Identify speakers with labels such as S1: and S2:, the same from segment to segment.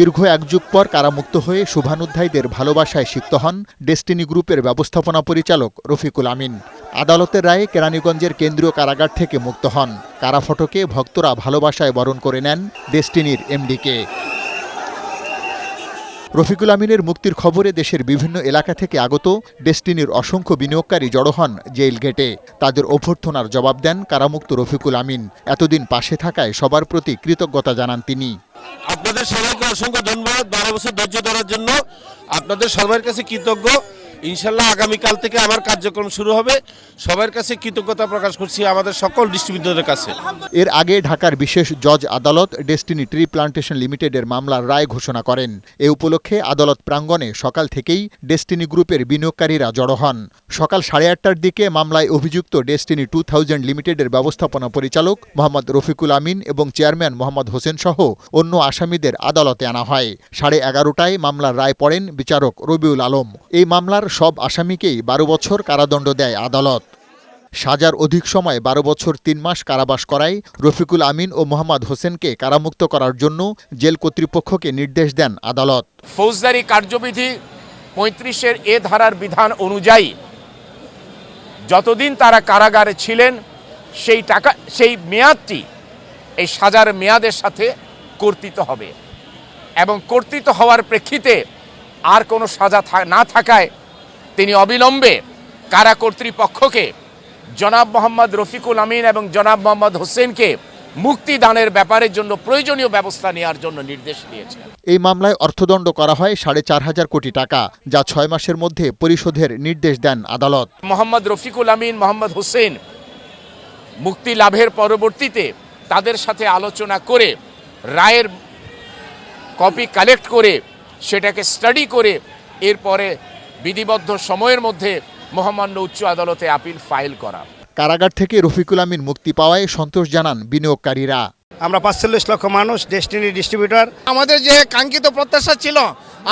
S1: দীর্ঘ এক যুগ পর কারামুক্ত হয়ে শুভানুধ্যায়ীদের ভালোবাসায় সিক্ত হন ডেস্টিনি গ্রুপের ব্যবস্থাপনা পরিচালক রফিকুল আমিন। আদালতের রায়ে কেরানীগঞ্জের কেন্দ্রীয় কারাগার থেকে মুক্ত হন। কারাফটকে ভক্তরা ভালোবাসায় বরণ করে নেন ডেস্টিনির এমডিকে। রফিকুল আমিনের মুক্তির খবরে দেশের বিভিন্ন এলাকা থেকে আগত ডেস্টিনির অসংখ্য বিনিয়োগকারী জড়ো হন জেল গেটে। তাদের অভ্যর্থনার জবাব দেন কারামুক্ত রফিকুল আমিন। এতদিন পাশে থাকায় সবার প্রতি কৃতজ্ঞতা জানান তিনি।
S2: আপনাদের সবাইকে অসংখ্য ধন্যবাদ। বারো বছর ধৈর্য ধরার জন্য। আপনাদের সবার কাছে কৃতজ্ঞ। ইনশাল্লাহ আগামীকাল থেকে আমার কার্যক্রম শুরু হবে। সবার কাছে কৃতজ্ঞতা প্রকাশ করছি আমাদের সকল ডিস্ট্রিবিউটরের কাছে।
S1: এর আগে ঢাকার বিশেষ জজ আদালত ডেস্টিনি ট্রি প্লান্টেশন লিমিটেডের মামলার রায় ঘোষণা করেন। এ উপলক্ষে আদালত প্রাঙ্গণে সকাল থেকেই ডেস্টিনি গ্রুপের বিনিয়োগকারীরা জড়ো হন। সকাল সাড়ে আটটার দিকে মামলায় অভিযুক্ত ডেস্টিনি টু থাউজেন্ড লিমিটেডের ব্যবস্থাপনা পরিচালক মোহাম্মদ রফিকুল আমিন এবং চেয়ারম্যান মোহাম্মদ হোসেন সহ অন্য আসামিদের আদালতে আনা হয়। সাড়ে এগারোটায় মামলার রায় পড়েন বিচারক রবিউল আলম। এই মামলার সব আসামিকেই বারো বছর কারাদণ্ড দেয় আদালত। সাজার অধিক সময় বারো বছর তিন মাস কারাবাস করায় রফিকুল আমিন ও মোহাম্মদ হোসেনকে কারামুক্ত করার জন্য জেল কর্তৃপক্ষকে নির্দেশ দেন আদালত।
S3: ফৌজদারি কার্যবিধি পঁয়ত্রিশের এ ধারার বিধান অনুযায়ী যতদিন তারা কারাগারে ছিলেন, সেই টাকা, সেই মেয়াদটি এই সাজার মেয়াদের সাথে কর্তৃত হবে। এবং কর্তৃত হওয়ার প্রেক্ষিতে আর কোনো সাজা না থাকায় তিনি অবিলম্বে কারা কর্তৃপক্ষকে জনাব মোহাম্মদ রফিকুল আমিন এবং জনাব মোহাম্মদ হোসেনকে মুক্তিদানের ব্যাপারের জন্য প্রয়োজনীয় ব্যবস্থা নেওয়ার জন্য নির্দেশ দিয়েছেন।
S1: এই মামলায় অর্থদণ্ড করা হয় সাড়ে চার হাজার কোটি টাকা যা ছয় মাসের মধ্যে পরিশোধের নির্দেশ দেন আদালত।
S3: মোহাম্মদ রফিকুল আমিন মোহাম্মদ হোসেন মুক্তি লাভের পরবর্তীতে তাদের সাথে আলোচনা করে রায়ের কপি কালেক্ট করে সেটাকে স্টাডি করে এরপরে বিধিবদ্ধ সময়ের মধ্যে মহামান্য উচ্চ আদালতে আপিল ফাইল করা।
S1: কারাগার থেকে রফিকুল আমিন মুক্তি পাওয়ায় সন্তোষ জানান বিনিয়োগকারীরা।
S4: আমরা পাঁচচল্লিশ লক্ষ মানুষ ডেস্টিনি ডিস্ট্রিবিউটর
S5: আমাদের যে কাঙ্ক্ষিত প্রত্যাশা ছিল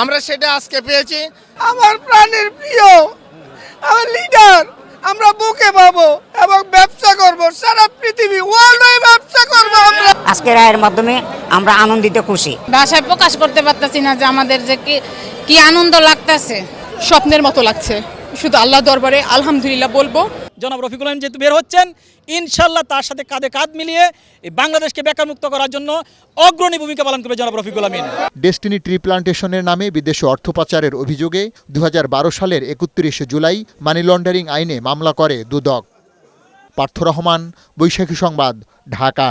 S5: আমরা সেটা আজকে পেয়েছি। আমার প্রাণের প্রিয় আমার লিডার আমরা বুকে পাবো এবং ব্যবসা করব। সারা পৃথিবী ওয়ার্ল্ড ব্যবসা করব আমরা।
S6: আজকের রায়ের মাধ্যমে আমরা আনন্দিত খুশি।
S7: ভাষায় প্রকাশ করতে পারতেছি না যে আমাদের যে কি কি আনন্দ লাগতেছে।
S8: স্বপ্নের মতো লাগছে। শুধু আল্লাহ দরবারে আলহামদুলিল্লাহ বলব।
S9: জনাব রফিকুল আলম যেহেতু বের হচ্ছেন ইনশাল্লাহ তার সাথে কাঁধে কাঁধ মিলিয়ে এই বাংলাদেশকে বেকারমুক্ত করার জন্য অগ্রণী ভূমিকা পালন করবে জনাব রফিকুল আমিন
S1: ডেস্টিনি ট্রি প্লান্টেশনের নামে বিদেশে অর্থ পাচারের অভিযোগে দুই হাজার বারো সালের একত্রিশে জুলাই মানি লন্ডারিং আইনে মামলা করে দুদক। পার্থ রহমান বৈশাখী সংবাদ ঢাকা।